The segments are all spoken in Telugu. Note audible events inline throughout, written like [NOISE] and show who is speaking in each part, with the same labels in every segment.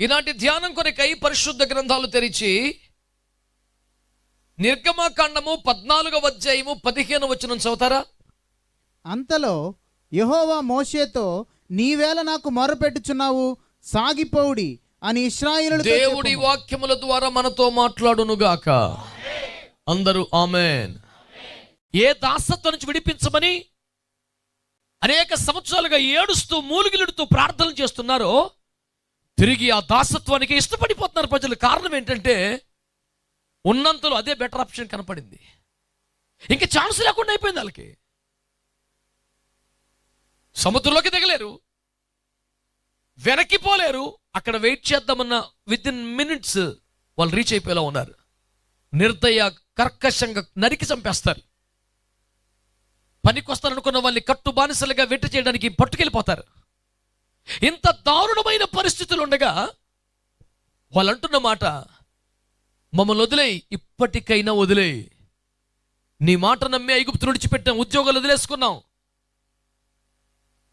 Speaker 1: ఈనాటి ధ్యానం కొరకై పరిశుద్ధ గ్రంథాలు తెరిచి నిర్గమకాండము పద్నాలుగవ అధ్యాయము పదిహేను వచనం చదువుతారా?
Speaker 2: అంతలో యెహోవా మోషేతో నీవేళ నాకు మొరపెట్టుచున్నావు సాగిపోవుడి అని ఇస్రాయేలు
Speaker 1: దేవుడి వాక్యముల ద్వారా మనతో మాట్లాడునుగాక. అందరూ ఆమెన్. ఏ దాసత్వం నుంచి విడిపించమని అనేక సంవత్సరాలుగా ఏడుస్తూ మూలుగిలుడుతూ ప్రార్థనలు చేస్తున్నారో తిరిగి ఆ దాసత్వానికి ఇష్టపడిపోతున్నారు ప్రజలు. కారణం ఏంటంటే ఉన్నంతలో అదే బెటర్ ఆప్షన్ కనపడింది. ఇంకా ఛాన్స్ లేకుండా అయిపోయింది వాళ్ళకి. సముద్రంలోకి దిగలేరు. వెనక్కి పోలేరు. అక్కడ వెయిట్ చేద్దామన్న విత్ ఇన్ మినిట్స్ వాళ్ళు రీచ్ అయిపోయేలా ఉన్నారు. నిర్దయ కర్కశంగా నరికి చంపేస్తారు. పనికొస్తారనుకున్న వాళ్ళని కట్టు బానిసలుగా వెట్టి చేయడానికి పట్టుకెళ్ళిపోతారు. ఇంత దారుణమైన పరిస్థితులు ఉండగా వాళ్ళు అంటున్న మాట మమ్మల్ని వదిలేయి ఇప్పటికైనా వదిలేయి. నీ మాట నమ్మి ఐగుప్తు విడిచిపెట్టాం ఉద్యోగాలు వదిలేసుకున్నాం.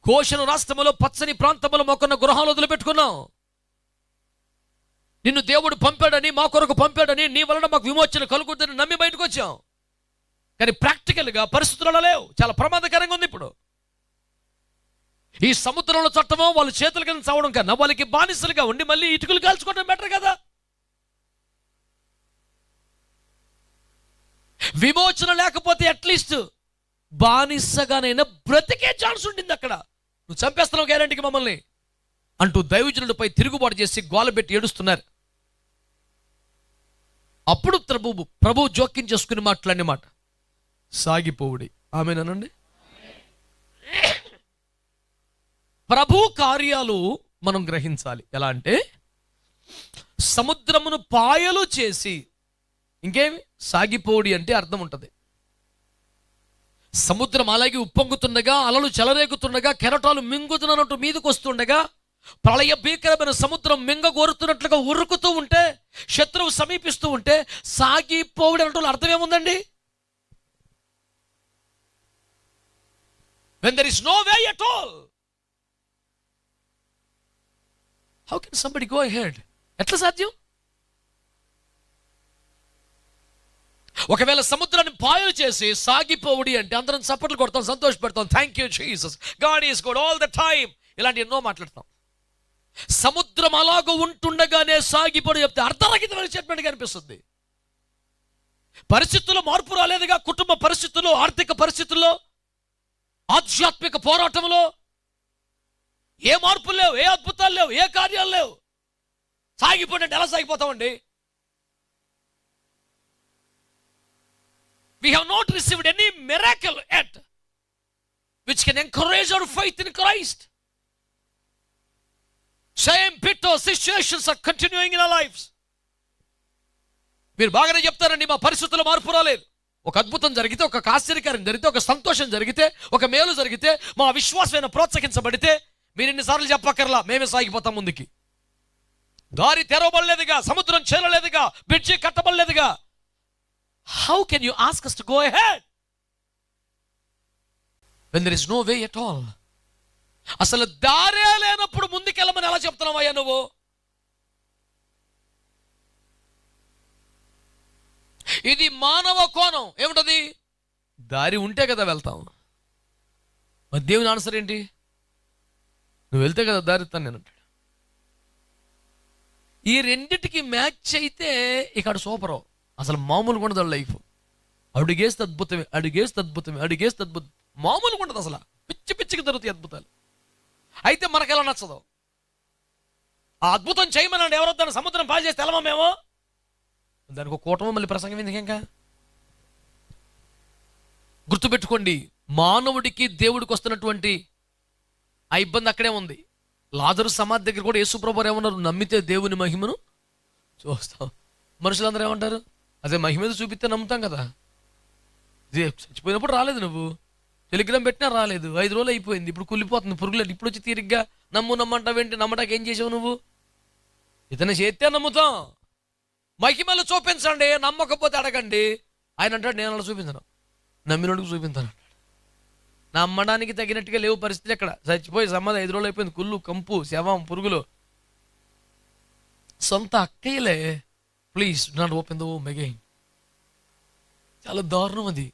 Speaker 1: కోశను రాష్ట్రములో పచ్చని ప్రాంతంలో మొక్కన్న గృహాలు వదిలిపెట్టుకున్నాం. నిన్ను దేవుడు పంపాడని మా కొరకు పంపాడని నీ వలన మాకు విమోచన కలుగుతుందని నమ్మి బయటకు వచ్చాం. కానీ ప్రాక్టికల్గా పరిస్థితులు అలా లేవు. చాలా ప్రమాదకరంగా ఉంది ఇప్పుడు. ఈ సముద్రంలో చట్టమో వాళ్ళ చేతుల కింద చవడం కన్నా వాళ్ళకి బానిసలుగా ఉండి మళ్ళీ ఇటుకలు కాల్చుకోవడం బెటర్ కదా? విమోచన లేకపోతే అట్లీస్ట్ బానిసగానైనా బ్రతికే ఛాన్స్ ఉండింది అక్కడ. నువ్వు చంపేస్తున్నావు గ్యారంటీకి మమ్మల్ని. అంటూ దైవజనుడిపై తిరుగుబాటు చేసి గోలబెట్టి ఏడుస్తున్నారు. అప్పుడు ప్రభు ప్రభు జోక్యం చేసుకుని మాట్లాడిన మాట. సాగిపోవుడి. ఆమెనండి ప్రభు కార్యాలు మనం గ్రహించాలి. ఎలా అంటే సముద్రమును పాయలు చేసి ఇంకేమి? సాగిపోడి అంటే అర్థం ఉంటుంది. సముద్రం అలాగే ఉప్పొంగుతుండగా అలలు చెలరేగుతుండగా కెరటాలు మింగుతున్నట్టు మీదకు వస్తుండగా ప్రళయ భీకరమైన సముద్రం మింగగోరుతున్నట్లుగా ఉరుకుతూ ఉంటే శత్రువు సమీపిస్తూ ఉంటే సాగిపోవుడు అన్నట్టు అర్థం ఏముందండి when there is no way at all how can somebody go head ఎట్లా సాధ్యం? ఒకవేళ సముద్రాన్ని పాయలు చేసి సాగిపోవుడి అంటే అందరం చప్పట్లు కొడతాం సంతోషపడతాం. Thank you Jesus God is good all the time ఇలాంటి ఎన్నో మాట్లాడతాం. సముద్రం అలాగ ఉంటుండగానే సాగిపోడు చెప్తే అర్ధరహితమైన స్టేట్మెంట్ కనిపిస్తుంది. పరిస్థితుల్లో మార్పు రాలేదుగా కుటుంబ పరిస్థితుల్లో ఆర్థిక పరిస్థితుల్లో ఆధ్యాత్మిక పోరాటంలో ఏ మార్పులు లేవు ఏ అద్భుతాలు లేవు ఏ కార్యాలు లేవు. సాగిపోయినట్టు ఎలా సాగిపోతామండి. We have not received any miracle at which can encourage our faith in Christ same pit situations are continuing in our life మీరు బాగానే చెప్తారండి మా పరిస్థితుల్లో మార్పు రాలేదు. ఒక అద్భుతం జరిగితే ఒక ఆశ్చర్యకార్యం జరిగితే ఒక సంతోషం జరిగితే ఒక మేలు జరిగితే మా విశ్వాసమైన ప్రోత్సహించబడితే మీరు ఎన్నిసార్లు చెప్పక్కర్లా మేమే సాగిపోతాం ముందుకి. దారి తెరవబడలేదుగా సముద్రం చేరలేదుగా bridge కట్టబడలేదుగా. How can you ask us to go head when there is no way at all అసలు దారే లేనప్పుడు ముందుకెళ్ళమని ఎలా చెప్తున్నావయ్యా నువ్వు? ఇది మానవ కోణం ఏమిటది? దారి ఉంటే కదా వెళ్తాం. మరి దేవుని ఆన్సర్ ఏంటి? నువ్వు వెళ్తే కదా దారిస్తాను నేను అంటాడు. ఈ రెండిటికి మ్యాచ్ అయితే ఇక్కడ సూపరు అసలు మామూలుగా ఉండదు లైఫ్. అడుగేస్తే అద్భుతమే అడుగేస్తే అద్భుతమే అడుగేస్తే అద్భుతం మామూలుగా ఉండదు అసలు. పిచ్చి పిచ్చికి దొరుకుతాయి అద్భుతాలు. అయితే మనకు ఎలా నచ్చదు? ఆ అద్భుతం చేయమనండి ఎవరో దాని సముద్రం పాలు చేస్తే ఎలా మేము? దానికి ఒక కూటమి మళ్ళీ ప్రసంగం ఎందుకు ఇంకా గుర్తుపెట్టుకోండి మానవుడికి దేవుడికి వస్తున్నటువంటి ఆ ఇబ్బంది అక్కడే ఉంది. లాజరు సమాధి దగ్గర కూడా యేసుప్రభు ఏమన్నారు? నమ్మితే దేవుని మహిమను చూస్తాం. మనుషులందరూ ఏమంటారు? అదే మహిమ చూపిస్తే నమ్ముతాం కదా. ఇదే చచ్చిపోయినప్పుడు రాలేదు నువ్వు. టెలిగ్రామ్ పెట్టినా రాలేదు. ఐదు రోజులు అయిపోయింది. ఇప్పుడు కుళ్ళిపోతుంది. పురుగులు ఇప్పుడు వచ్చి తీరిగ్గా నమ్ము నమ్మంటావేంటి నమ్మటానికి ఏం చేసావు నువ్వు? ఇతను చేస్తే నమ్ముతాం. మహిమలు చూపించండి. నమ్మకపోతే అడగండి. ఆయన అంటాడు నేను అలా చూపించను. నమ్మినోడికి చూపించాను నమ్మడానికి తగినట్టుగా లేవు పరిస్థితులు ఎక్కడ? చచ్చిపోయి సమాధి ఐదు రోజులు అయిపోయింది. కుళ్ళు కంపు శవం పురుగులు. సొంత అక్కయ్యలే. Please not open the home again చాలా దారుణం అది.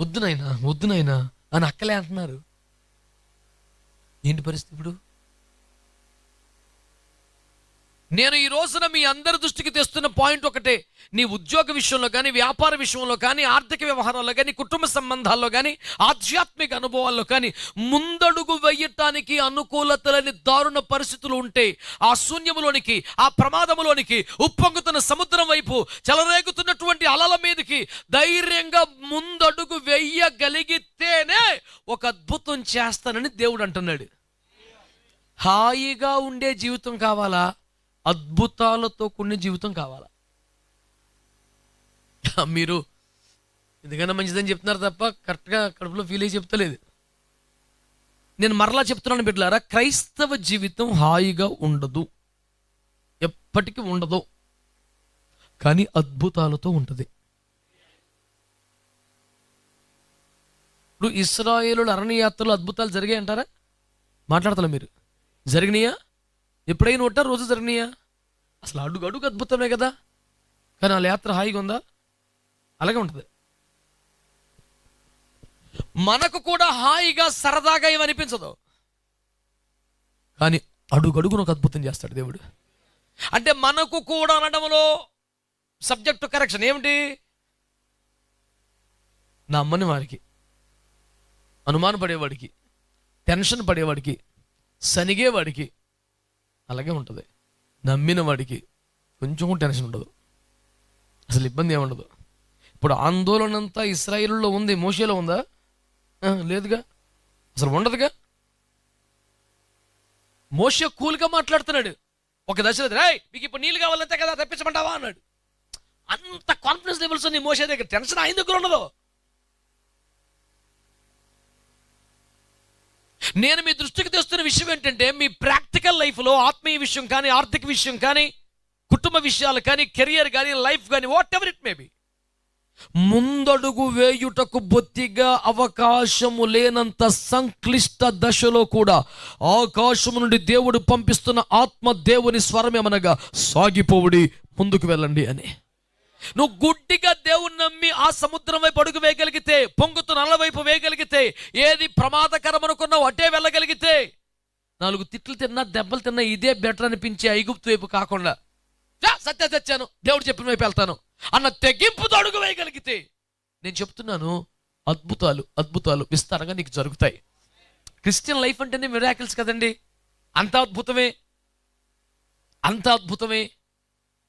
Speaker 1: వద్దు నాయనా వద్దు నాయనా అని అక్కలే అంటున్నారు. ఏంటి పరిస్థితి ఇప్పుడు? నేను ఈ రోజున మీ అందరి దృష్టికి తెస్తున్న పాయింట్ ఒకటే. నీ ఉద్యోగ విషయంలో కానీ వ్యాపార విషయంలో కానీ ఆర్థిక వ్యవహారాల్లో కానీ కుటుంబ సంబంధాల్లో కానీ ఆధ్యాత్మిక అనుభవాల్లో కానీ ముందడుగు వేయటానికి అనుకూలతలని దారుణ పరిస్థితులు ఉంటే ఆ శూన్యములోనికి ఆ ప్రమాదములోనికి ఉప్పొంగుతున్న సముద్రం వైపు చెలరేగుతున్నటువంటి అలల మీదకి ధైర్యంగా ముందడుగు వెయ్యగలిగితేనే ఒక అద్భుతం చేస్తానని దేవుడు అంటున్నాడు. హాయిగా ఉండే జీవితం కావాలా? అద్భుతాలతో కూడిన జీవితం కావాలా? [LAUGHS] మీరు ఎందుకన్నా మంచిదని చెప్తున్నారు తప్ప కరెక్ట్గా కడుపులో ఫీల్ అయ్యి చెప్తలేదు. నేను మరలా చెప్తున్నాను బిడ్డలారా క్రైస్తవ జీవితం హాయిగా ఉండదు. ఎప్పటికీ ఉండదు. కానీ అద్భుతాలతో ఉంటుంది. ఇప్పుడు ఇస్రాయేలు అరణ్యయాత్రలు అద్భుతాలు జరిగాయి అంటారా మాట్లాడతలే మీరు. జరిగినాయా? ఎప్పుడైనా ఉంటా రోజు జరిగినాయా? అసలు అడుగు అడుగు అద్భుతమే కదా. కానీ వాళ్ళ యాత్ర హాయిగా ఉందా? అలాగే ఉంటుంది. మనకు కూడా హాయిగా సరదాగా ఏమనిపించదు. కానీ అడుగడుగును ఒక అద్భుతం చేస్తాడు దేవుడు. అంటే మనకు కూడా అనడంలో సబ్జెక్టు కరెక్షన్ ఏమిటి? నమ్మని వారికి అనుమానపడేవాడికి టెన్షన్ పడేవాడికి సనిగేవాడికి అలాగే ఉంటుంది. నమ్మిన వాడికి కొంచెం టెన్షన్ ఉండదు. అసలు ఇబ్బంది ఏముండదు. ఇప్పుడు ఆందోళన అంతా ఇస్రాయిల్లో ఉంది మోషేలో ఉందా? లేదుగా. అసలు ఉండదుగా. మోషే కూల్గా మాట్లాడుతున్నాడు. ఒక దశలో రాయ్ మీకు ఇప్పుడు నీళ్ళు కావాలంతే కదా తెప్పించమంటావా? అన్నాడు. అంత కాన్ఫిడెన్స్ లెవెల్స్ ఉంది మోసే దగ్గర. టెన్షన్ ఆయన దగ్గర ఉండదు. నేను మీ దృష్టికి తెస్తున్న విషయం ఏంటంటే మీ ఫిజికల్ లైఫ్లో ఆత్మీయ విషయం కానీ ఆర్థిక విషయం కానీ కుటుంబ విషయాలు కానీ కెరియర్ కానీ లైఫ్ కానీ whatever it may be ముందడుగు వేయుటకు బొత్తిగా అవకాశము లేనంత సంక్లిష్ట దశలో కూడా ఆకాశము నుండి దేవుడు పంపిస్తున్న ఆత్మ దేవుని స్వరమేమనగా సాగిపోవుడి ముందుకు వెళ్ళండి అని. నువ్వు గుడ్డిగా దేవుణ్ణి నమ్మి ఆ సముద్రం వైపు అడుగు వేయగలిగితే పొంగుతున్న నల్ల వైపు వేయగలిగితే ఏది ప్రమాదకరం అనుకున్నావు అటే వెళ్ళగలిగితే నాలుగు తిట్లు తిన్నా దెబ్బలు తిన్నా ఇదే బెటర్ అనిపించే ఐగుప్తు వైపు కాకుండా. సత్య తెచ్చాను. దేవుడు చెప్పిన వైపు వెళ్తాను. అన్న తెగింపుతో అడుగు వేయగలిగితే నేను చెప్తున్నాను అద్భుతాలు అద్భుతాలు విస్తారంగా నీకు జరుగుతాయి. క్రిస్టియన్ లైఫ్ అంటేనే మిరాకిల్స్ కదండి. అంత అద్భుతమే. అంత అద్భుతమే.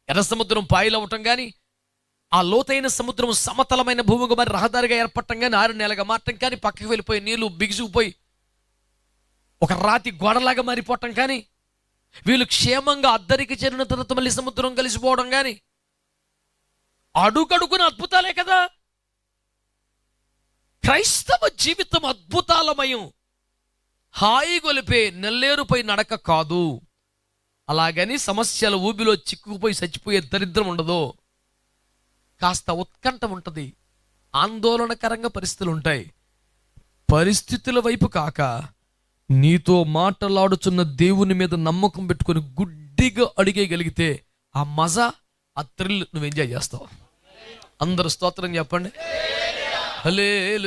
Speaker 1: ఎర్ర సముద్రం పాయలవటం కానీ ఆ లోతైన సముద్రం సమతలమైన భూమిగా మరి రహదారిగా ఏర్పడటం కానీ ఆరు నెలగా మారటం కానీ పక్కకి వెళ్ళిపోయి నీళ్ళు బిగుసుకుపోయి ఒక రాతి గోడలాగా మారిపోవటం కానీ వీళ్ళు క్షేమంగా అద్దరికి చేరిన తర్వాత మళ్ళీ సముద్రం కలిసిపోవడం కానీ అడుగడుగున అద్భుతాలే కదా. క్రైస్తవ జీవితం అద్భుతాలమయం. హాయి గొలిపే నెల్లేరుపై నడక కాదు. అలాగని సమస్యల ఊబిలో చిక్కుకుపోయి చచ్చిపోయే దరిద్రం ఉండదు. కాస్త ఉత్కంఠ ఉంటుంది. ఆందోళనకరంగా పరిస్థితులు ఉంటాయి పరిస్థితుల వైపు కాక నీతో మాటలాడుచున్న దేవుని మీద నమ్మకం పెట్టుకొని గుడ్డిగా అడిగేయగలిగితే ఆ మజా ఆ థ్రిల్ నువ్వు ఎంజాయ్ చేస్తావు. అందరు స్తోత్రం చెప్పండి. హలే